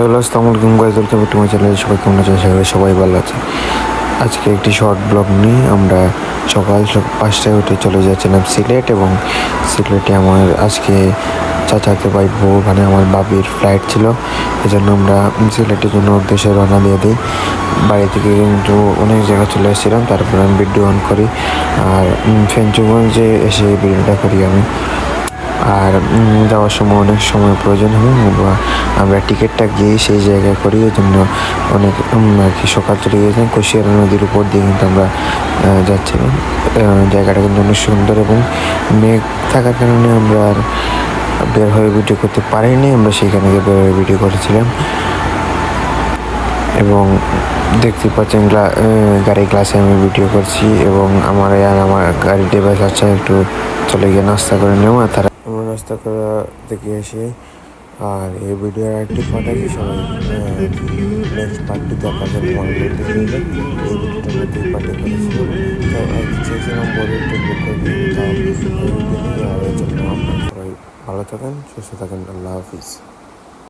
Hello আসসালামু আলাইকুম guys welcome to my channel সবাই কেমন আছে আশা সবাই ভালো আছে আজকে একটি শর্ট ব্লগ নিয়ে আমরা সকাল পাঁচটায় উঠে চলে যাচ্ছিলাম সিলেট এবং সিলেটে আমার আজকে চাচাকে ভাই বউ মানে আমার বাবির ফ্লাইট ছিল। এই জন্য আমরা সিলেটের জন্য উদ্দেশ্যে রওনা দিয়ে দিই। বাড়ি থেকে কিন্তু অনেক জায়গায় চলে এসেছিলাম তারপরে আমি ভিডিও অন করি। আর ফেঞ্চুগঞ্জে এসে ভিডিওটা করি আমি। আর যাওয়ার সময় অনেক সময় প্রয়োজন হবে আমরা টিকিটটা গিয়ে সেই জায়গায় করি ওই জন্য অনেক আর কি সকাল চলে গিয়েছিলাম কুশিয়ারা নদীর উপর দিয়ে কিন্তু আমরা যাচ্ছিলাম। জায়গাটা কিন্তু অনেক সুন্দর এবং মেঘ থাকার কারণে আমরা আর বের হয়ে ভিডিও করতে পারিনি আমরা সেখানে গিয়ে বের হয়ে ভিডিও করেছিলাম। এবং দেখতে পাচ্ছেন গ্লা- আহ, গাড়ি ক্লাসে আমি ভিডিও করছি এবং আমার আর আমার গাড়ি ড্রাইভার আচ্ছা একটু চলে গিয়ে নাস্তা করে নেওয়া তারা নাস্তা করা দেখে এসে আর এই ভিডিওর একটি পার্ট আছে, সবাই নেক্সট পার্টটি দেখা নেবেন এই পার্টি করেছিলাম ভিডিও জন্য আপনারা সবাই ভালো থাকেন, সুস্থ থাকেন, আল্লাহ হাফিজ।